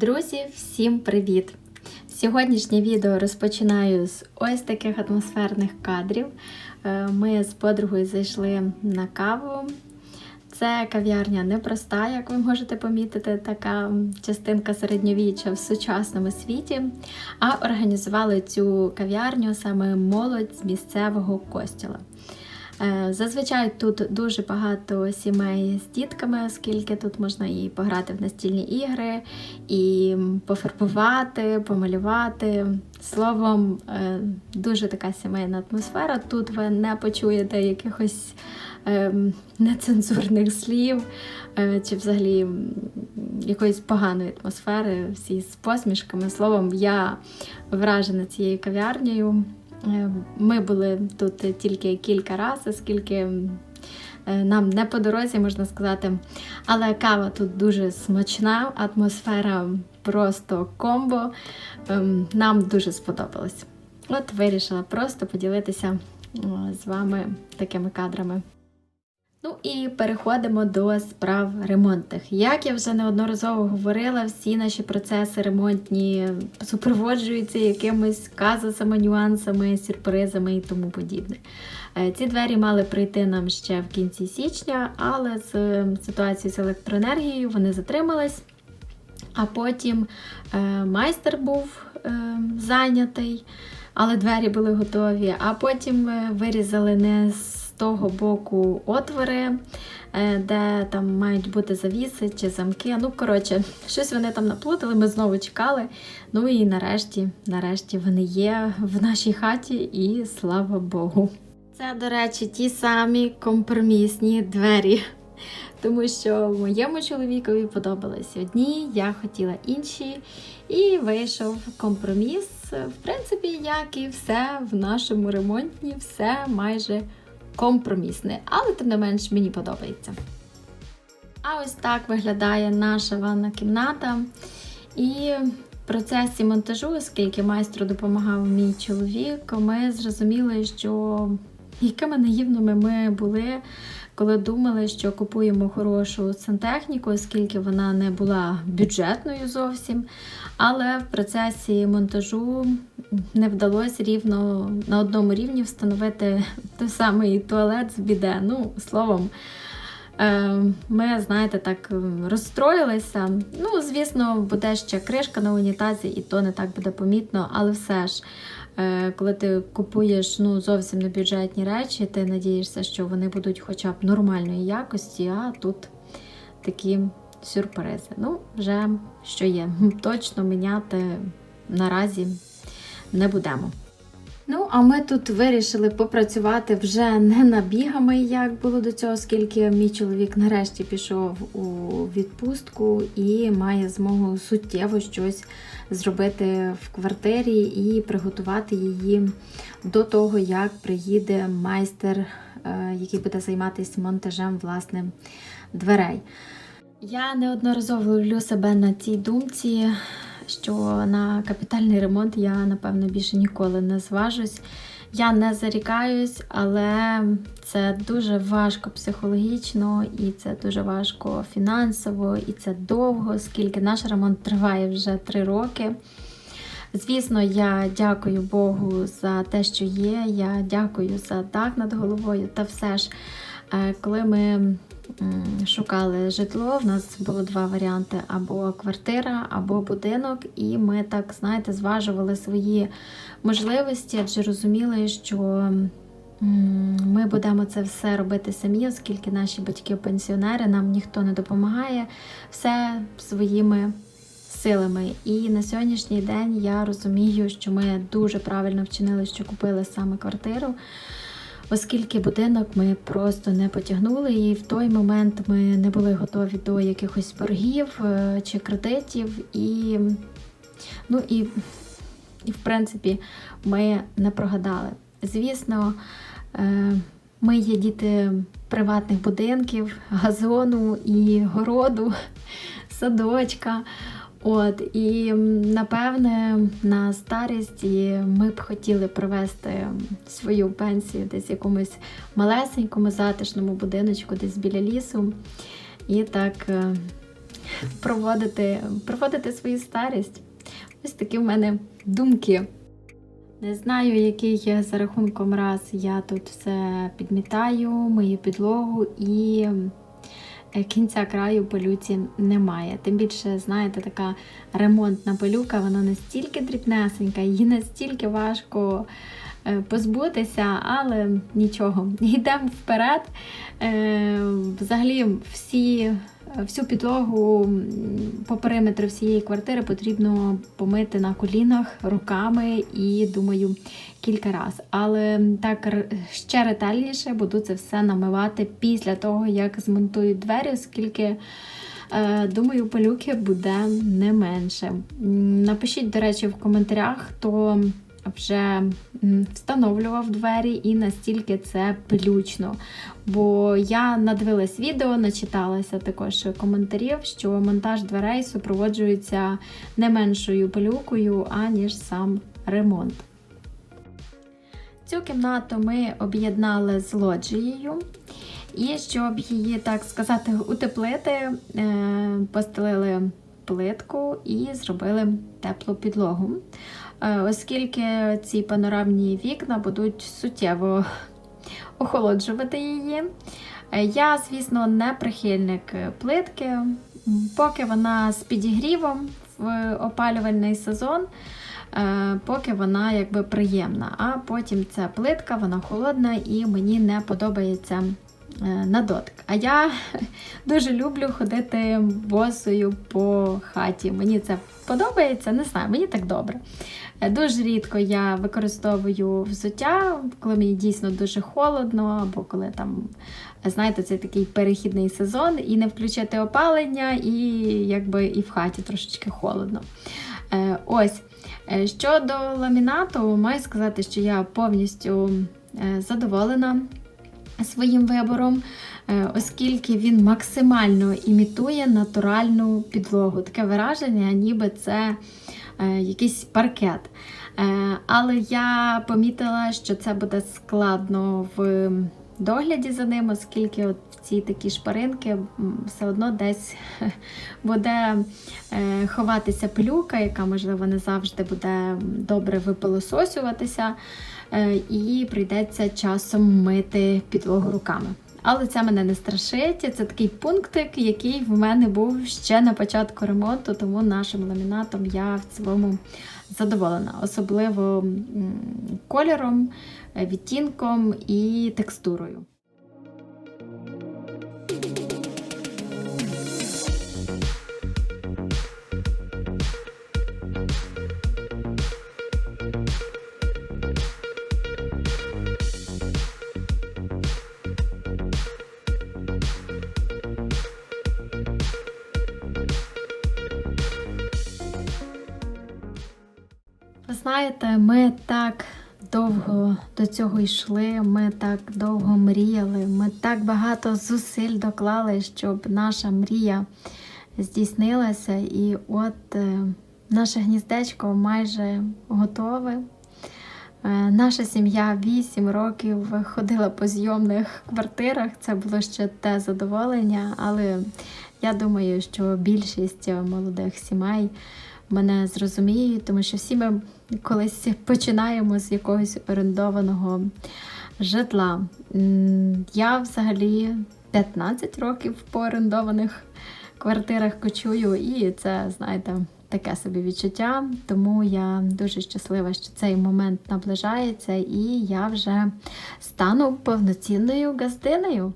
Друзі, всім привіт! Сьогоднішнє відео розпочинаю з ось таких атмосферних кадрів. Е, Ми з подругою зайшли на каву. Це кав'ярня непроста, як ви можете помітити, така частинка середньовіччя в сучасному світі. А організували цю кав'ярню саме молодь з місцевого костіла. Е, Зазвичай тут дуже багато сімей з дітками, оскільки тут можна і пограти в настільні ігри, і пофарбувати, помалювати. Словом, е, дуже така сімейна атмосфера. Тут ви не почуєте якихось ем, нецензурних слів е, чи взагалі якоїсь поганої атмосфери, всі з посмішками. Словом, я вражена цією кав'ярнею. Е, Ми були тут тільки кілька разів, оскільки е, нам не по дорозі, можна сказати. Але кава тут дуже смачна, атмосфера просто комбо. Ем, Нам дуже сподобалось. От вирішила просто поділитися з вами такими кадрами. Ну і переходимо до справ ремонтних. Як я вже неодноразово говорила, всі наші процеси ремонтні супроводжуються якимись казусами, нюансами, сюрпризами і тому подібне. Е, Ці двері мали прийти нам ще в кінці січня, але з ситуацією з електроенергією вони затримались. А потім е, майстер був е, зайнятий, але двері були готові. А потім вирізали не з того боку отвори, е, де там мають бути завіси чи замки. Ну, коротше, щось вони там наплутали, ми знову чекали. Ну і нарешті, нарешті вони є в нашій хаті, і слава Богу. Це, до речі, ті самі компромісні двері. Тому що моєму чоловікові подобались одні, я хотіла інші, і вийшов компроміс. В принципі, як і все в нашому ремонтні, все майже компромісне, але тим не менш мені подобається. А ось так виглядає наша ванна кімната. І в процесі монтажу, оскільки майстру допомагав мій чоловік, ми зрозуміли, що якими наївними ми були, коли думали, що купуємо хорошу сантехніку, оскільки вона не була бюджетною зовсім. Але в процесі монтажу не вдалося рівно на одному рівні встановити той самий туалет з біде. Ну, словом, е, ми, знаєте, так розстроїлися. Ну, звісно, буде ще кришка на унітазі, і то не так буде помітно, але все ж. Е, Коли ти купуєш ну, зовсім не бюджетні речі, ти надієшся, що вони будуть хоча б нормальної якості, а тут такі сюрпризи. Ну, вже що є. Точно міняти наразі не будемо. Ну, а ми тут вирішили попрацювати вже не набігами, як було до цього, оскільки мій чоловік нарешті пішов у відпустку і має змогу суттєво щось зробити в квартирі і приготувати її до того, як приїде майстер, е, який буде займатися монтажем власне дверей. Я неодноразово ловлю себе на цій думці, що на капітальний ремонт я, напевно, більше ніколи не зважусь. Я не зарікаюсь, але це дуже важко психологічно, і це дуже важко фінансово, і це довго, оскільки наш ремонт триває вже три роки. Звісно, я дякую Богу за те, що є. Я дякую за дах над головою. Та все ж, коли ми шукали житло, в нас було два варіанти: або квартира, або будинок. І ми так, знаєте, зважували свої можливості, адже розуміли, що ми будемо це все робити самі, оскільки наші батьки пенсіонери, нам ніхто не допомагає, все своїми силами. І на сьогоднішній день я розумію, що ми дуже правильно вчинили, що купили саме квартиру. Оскільки будинок ми просто не потягнули, і в той момент ми не були готові до якихось боргів е, чи кредитів, і, ну, і, і в принципі ми не прогадали. Звісно, е, ми є діти приватних будинків, газону і городу, садочка. От, і напевне на старість і ми б хотіли провести свою пенсію десь в якомусь малесенькому затишному будиночку, десь біля лісу. І так е, проводити, проводити свою старість. Ось такі в мене думки. Не знаю, який за рахунком раз я тут все підмітаю, мою підлогу і кінця краю пилюці немає. Тим більше, знаєте, така ремонтна пилюка, вона настільки дрібнесенька, її настільки важко е, позбутися, але нічого. Йдемо вперед. Е, Взагалі, всі. Всю підлогу по периметру всієї квартири потрібно помити на колінах руками і, думаю, кілька разів. Але так ще ретельніше буду це все намивати після того, як змонтую двері, оскільки. е, Думаю, пилюки буде не менше. Напишіть, до речі, в коментарях, хто вже встановлював двері і настільки це пилючно. Бо я надивилась відео, начиталася також коментарів, що монтаж дверей супроводжується не меншою пилюкою, аніж сам ремонт. Цю кімнату ми об'єднали з лоджією. І щоб її, так сказати, утеплити, е, постелили плитку і зробили теплу підлогу. Е, Оскільки ці панорамні вікна будуть суттєво охолоджувати її. Е, Я, звісно, не прихильник плитки, поки вона з підігрівом в опалювальний сезон, е, поки вона якби приємна. А потім ця плитка, вона холодна і мені не подобається на дотик. А я дуже люблю ходити босою по хаті. Мені це подобається, не знаю, мені так добре. Е, Дуже рідко я використовую взуття, коли мені дійсно дуже холодно, або коли там, знаєте, це такий перехідний сезон, і не включити опалення, і якби і в хаті трошечки холодно. Е, Ось. Е, Щодо ламінату, маю сказати, що я повністю е, задоволена своїм вибором, е, оскільки він максимально імітує натуральну підлогу. Таке враження, ніби це е, якийсь паркет. Е, Але я помітила, що це буде складно в догляді за ним, оскільки от ці такі шпаринки все одно десь буде ховатися пилюка, яка, можливо, не завжди буде добре випилососюватися, і прийдеться часом мити підлогу руками. Але це мене не страшить. Це такий пунктик, який в мене був ще на початку ремонту, тому нашим ламінатом я в цілому задоволена, особливо кольором, е, відтінком і текстурою. Знаєте, ми так довго до цього йшли, ми так довго мріяли, ми так багато зусиль доклали, щоб наша мрія здійснилася. І от е, наше гніздечко майже готове. Е, Наша сім'я 8 років ходила по зйомних квартирах. Це було ще те задоволення, але я думаю, що більшість молодих сімей мене зрозуміють, тому що всі ми колись починаємо з якогось орендованого житла. Я взагалі 15 років по орендованих квартирах кочую, і це, знаєте, таке собі відчуття. Тому я дуже щаслива, що цей момент наближається, і я вже стану повноцінною газдинею.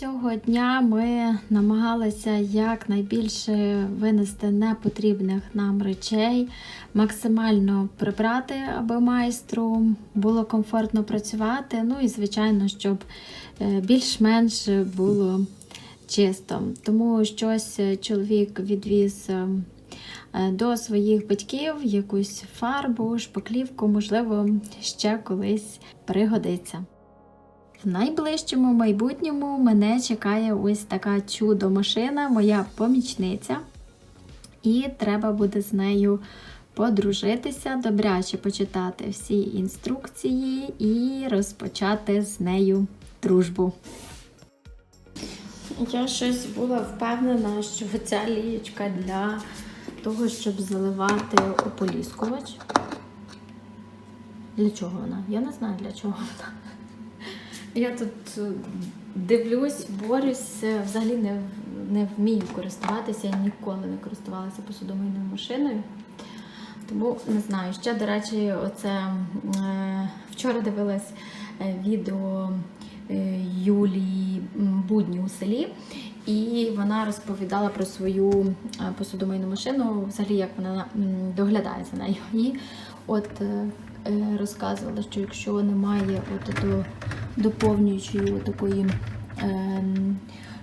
Цього дня ми намагалися якнайбільше винести непотрібних нам речей, максимально прибрати, аби майстру було комфортно працювати. Ну і, звичайно, щоб е, більш-менш було чисто. Тому щось е, чоловік відвіз е, до своїх батьків, якусь фарбу, шпаклівку, можливо, ще колись пригодиться. В найближчому майбутньому мене чекає ось така чудо-машина, моя помічниця. І треба буде з нею подружитися, добряче почитати всі інструкції і розпочати з нею дружбу. Я щось була впевнена, що ця лієчка для того, щоб заливати ополіскувач. Для чого вона? Я не знаю для чого вона. Я тут е, дивлюсь, борюсь, взагалі не, не вмію користуватися, я ніколи не користувалася посудомийною машиною. Тому не знаю. Ще, до речі, оце е, вчора дивилась е, відео Юлії Будні у селі, і вона розповідала про свою посудомийну машину, взагалі як вона доглядає за нею. І от розказувала, що якщо немає от до, доповнюючої такої. Е,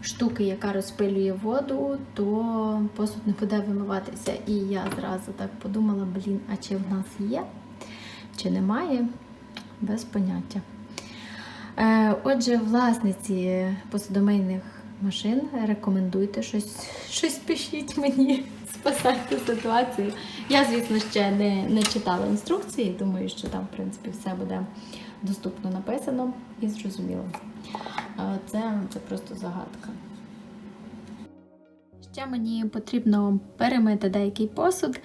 штуки, яка розпилює воду, то посуд не буде вимиватися. І я зразу так подумала: блін, а чи в нас є, чи немає, без поняття. Е, Отже, власниці посудомийних машин рекомендуйте щось, щось пишіть мені, спасайте ситуацію. Я, звісно, ще не, не читала інструкції, думаю, що там, в принципі, все буде доступно написано і зрозуміло. Це, це просто загадка. Ще мені потрібно перемити деякий посуд.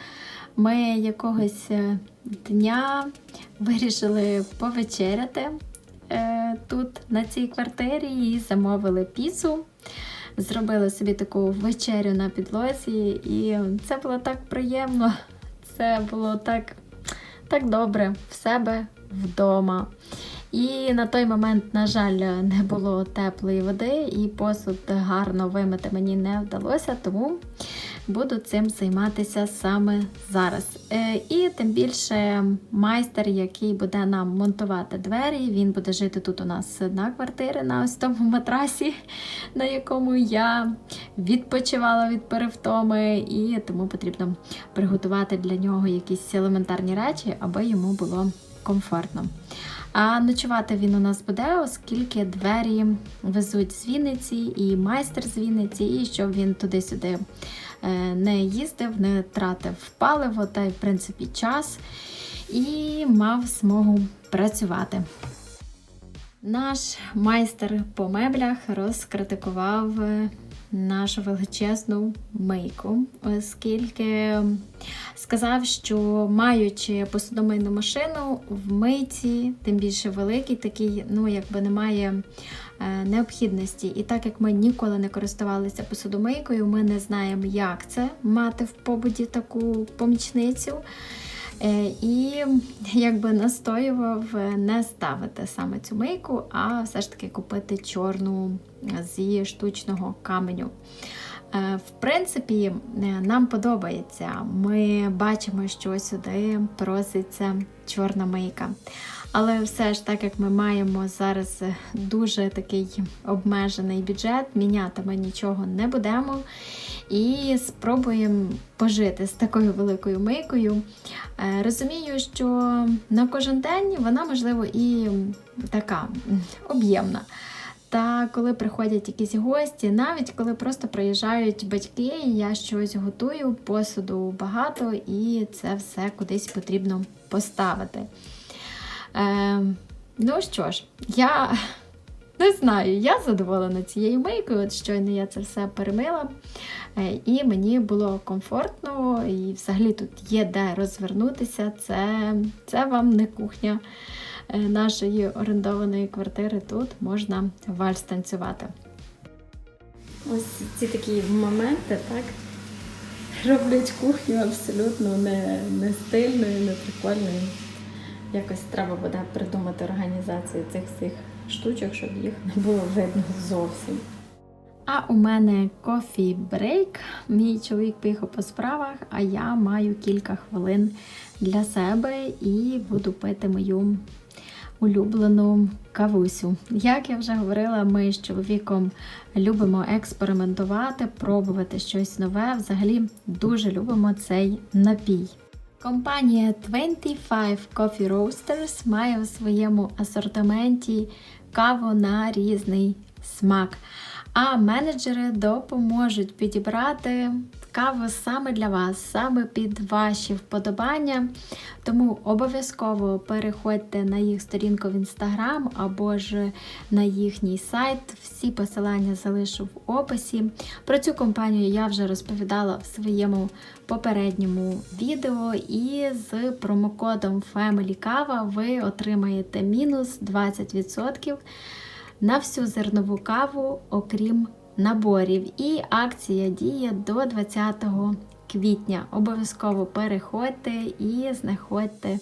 Ми якогось е, дня вирішили повечеряти е, тут, на цій квартирі, і замовили піцу. Зробили собі таку вечерю на підлозі, і це було так приємно. Це було так, так добре в себе вдома. І на той момент, на жаль, не було теплої води, і посуд гарно вимити мені не вдалося, тому буду цим займатися саме зараз. Е, І тим більше майстер, який буде нам монтувати двері, він буде жити тут у нас на квартирі, на ось тому матрасі, на якому я відпочивала від перевтоми, і тому потрібно приготувати для нього якісь елементарні речі, аби йому було комфортно. А ночувати він у нас буде, оскільки двері везуть з Вінниці і майстер з Вінниці, і щоб він туди-сюди е, не їздив, не тратив паливо та й в принципі час і мав змогу працювати. Наш майстер по меблях розкритикував е, нашу величезну мийку, оскільки сказав, що маючи посудомийну машину в мийці, тим більше великий, такий, ну якби немає е, необхідності. І так як ми ніколи не користувалися посудомийкою, ми не знаємо, як це мати в побуді таку помічницю. Е, і якби настоював не ставити саме цю мийку, а все ж таки купити чорну зі штучного каменю. Е, в принципі, е, нам подобається. Ми бачимо, що сюди проситься чорна мийка. Але все ж так як ми маємо зараз дуже такий обмежений бюджет, міняти ми нічого не будемо. І спробуємо пожити з такою великою мийкою. Е, розумію, що на кожен день вона, можливо, і така об'ємна. Та коли приходять якісь гості, навіть коли просто приїжджають батьки, я щось готую, посуду багато, і це все кудись потрібно поставити. Е, Ну що ж, я не знаю, я задоволена цією мийкою, от щойно я це все перемила. Е, і мені було комфортно, і взагалі тут є де розвернутися. Це, Це вам не кухня. Е, нашої орендованої квартири тут можна вальс танцювати. Ось ці такі моменти, так? Роблять кухню абсолютно не, не стильною, не прикольною. Якось треба буде придумати організацію цих всіх штучок, щоб їх не було видно зовсім. А у мене кофі брейк. Мій чоловік поїхав по справах, а я маю кілька хвилин для себе і буду пити мою улюблену кавусю. Як я вже говорила, ми з чоловіком любимо експериментувати, пробувати щось нове. Взагалі дуже любимо цей напій. Компанія 25 Coffee Roasters має у своєму асортименті каву на різний смак. А менеджери допоможуть підібрати каву саме для вас, саме під ваші вподобання. Тому обов'язково переходьте на їх сторінку в інстаграм або ж на їхній сайт. Всі посилання залишу в описі. Про цю компанію я вже розповідала в своєму попередньому відео, і з промокодом FamilyKava ви отримаєте мінус 20% на всю зернову каву, окрім наборів. І акція діє до 20 квітня. Обов'язково переходьте і знаходьте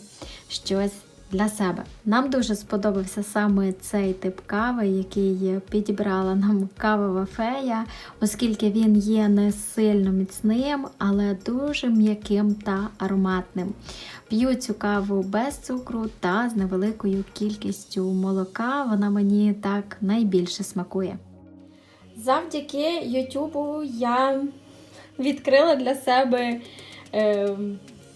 щось для себе. Нам дуже сподобався саме цей тип кави, який підібрала нам кавова фея, оскільки він є не сильно міцним, але дуже м'яким та ароматним. П'ю цю каву без цукру та з невеликою кількістю молока. Вона мені так найбільше смакує. Завдяки Ютубу я відкрила для себе е,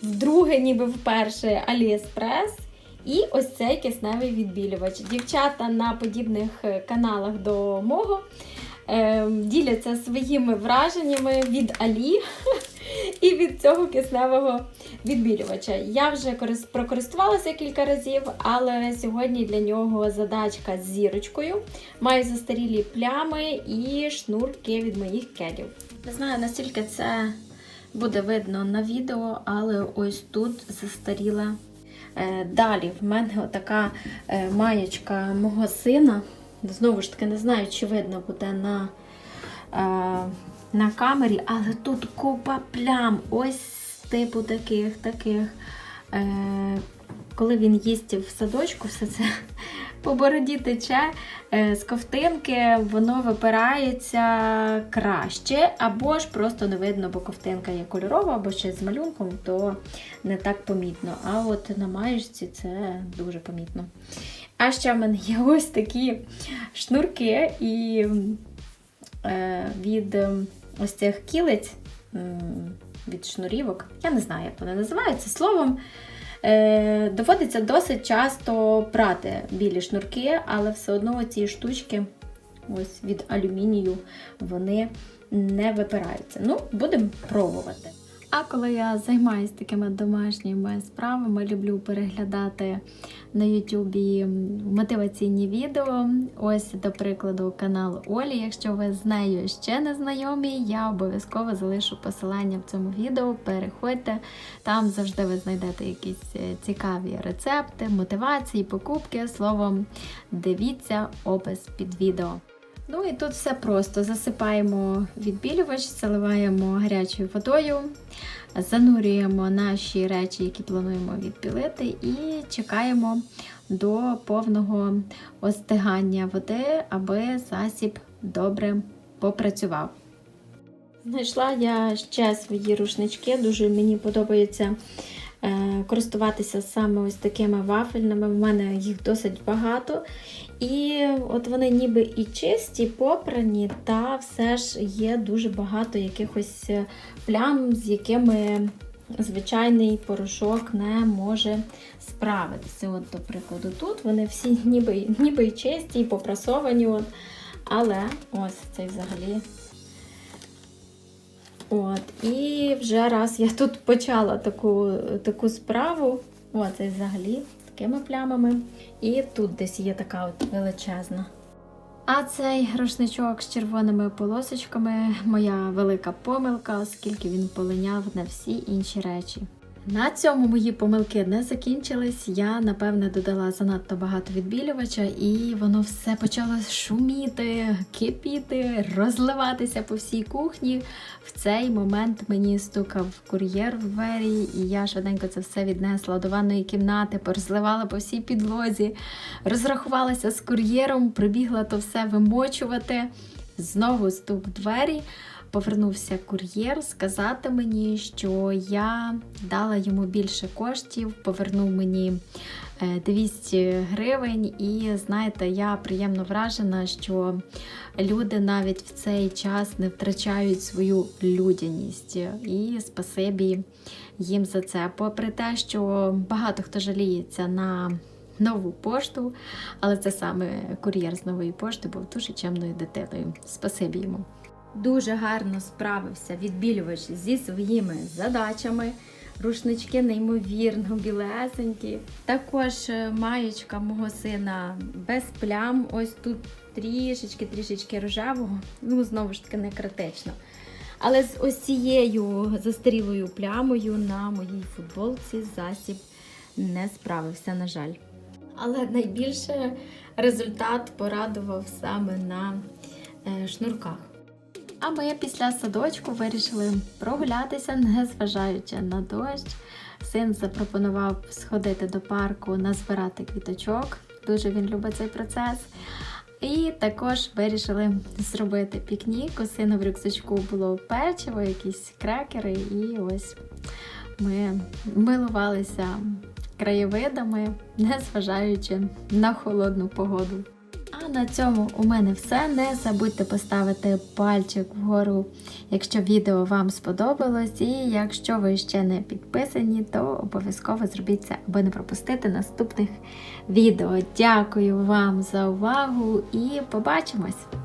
вдруге, ніби вперше Аліеспрес. І ось цей кисневий відбілювач. Дівчата на подібних е, каналах до мого е, діляться своїми враженнями від Алі і від цього кисневого відбілювача. Я вже прокористувалася кілька разів, але сьогодні для нього задачка з зірочкою. Маю застарілі плями і шнурки від моїх кедів. Не знаю, наскільки це буде видно на відео, але ось тут застаріла. Е, далі в мене така е, маєчка мого сина. Знову ж таки, не знаю, чи видно буде на е, на камері, але тут купа плям. Ось типу таких, таких. Коли він їсть в садочку, все це по бороді тече е, з ковтинки, воно випирається краще, або ж просто не видно, бо ковтинка є кольорова, або ще з малюнком, то не так помітно. А от на маєчці це дуже помітно. А ще в мене є ось такі шнурки і е, від ось цих кілиць, від шнурівок. Я не знаю, як вони називаються словом. Е, доводиться досить часто прати білі шнурки, але все одно ці штучки ось від алюмінію вони не випираються. Ну, будемо пробувати. А коли я займаюся такими домашніми справами, люблю переглядати на Ютубі мотиваційні відео. Ось, до прикладу, канал Олі. Якщо ви з нею ще не знайомі, я обов'язково залишу посилання в цьому відео. Переходьте, там завжди ви знайдете якісь е, цікаві рецепти, мотивації, покупки. Словом, дивіться опис під відео. Ну і тут все просто. Засипаємо відбілювач, заливаємо гарячою водою, занурюємо наші речі, які плануємо відбілити, і чекаємо до повного остигання води, аби засіб добре попрацював. Знайшла я ще свої рушнички, дуже мені подобається користуватися саме ось такими вафельними. У мене їх досить багато. І от вони ніби і чисті, попрані, та все ж є дуже багато якихось е, плям, з якими звичайний порошок не може справитися. От, До прикладу, тут вони всі ніби ніби і чисті, і попрасовані. От. Але ось цей взагалі. От, І вже раз я тут почала таку таку справу, оцей взагалі такими плямами. І тут десь є така от величезна. А цей рушничок з червоними полосочками моя велика помилка, оскільки він полиняв на всі інші речі. На цьому мої помилки не закінчились. Я, напевне, додала занадто багато відбілювача, і воно все почало шуміти, кипіти, розливатися по всій кухні. В цей момент мені стукав кур'єр в двері, і я швиденько це все віднесла до ванної кімнати, порозливала по всій підлозі, розрахувалася з кур'єром, прибігла то все вимочувати. Знову стук в двері повернувся кур'єр сказати мені, що я дала йому більше коштів, повернув мені 200 е, гривень, і знаєте, я приємно вражена, що люди навіть в цей час не втрачають свою людяність. І спасибі їм за це. Попри те, що багато хто жаліється на нову пошту, але це саме кур'єр з нової пошти був дуже чемною дитиною. Спасибі йому. Дуже гарно справився відбілювач зі своїми задачами. Рушнички неймовірно білесенькі. Також е, маєчка мого сина без плям. Ось тут трішечки-трішечки рожевого. Ну, знову ж таки, не критично. Але з ось цією застарілою плямою на моїй футболці засіб не справився, на жаль. Але найбільше результат порадував саме на е, шнурках. А ми після садочку вирішили прогулятися, незважаючи на дощ. Син запропонував сходити до парку назбирати квіточок. Дуже він любить цей процес. І також вирішили зробити пікнік. У сина в рюкзачку було печиво, якісь крекери, і ось ми милувалися краєвидами, незважаючи на холодну погоду. На цьому у мене все. Не забудьте поставити пальчик вгору, якщо відео вам сподобалось. І якщо ви ще не підписані, то обов'язково зробіть це, аби не пропустити наступних відео. Дякую вам за увагу і побачимось!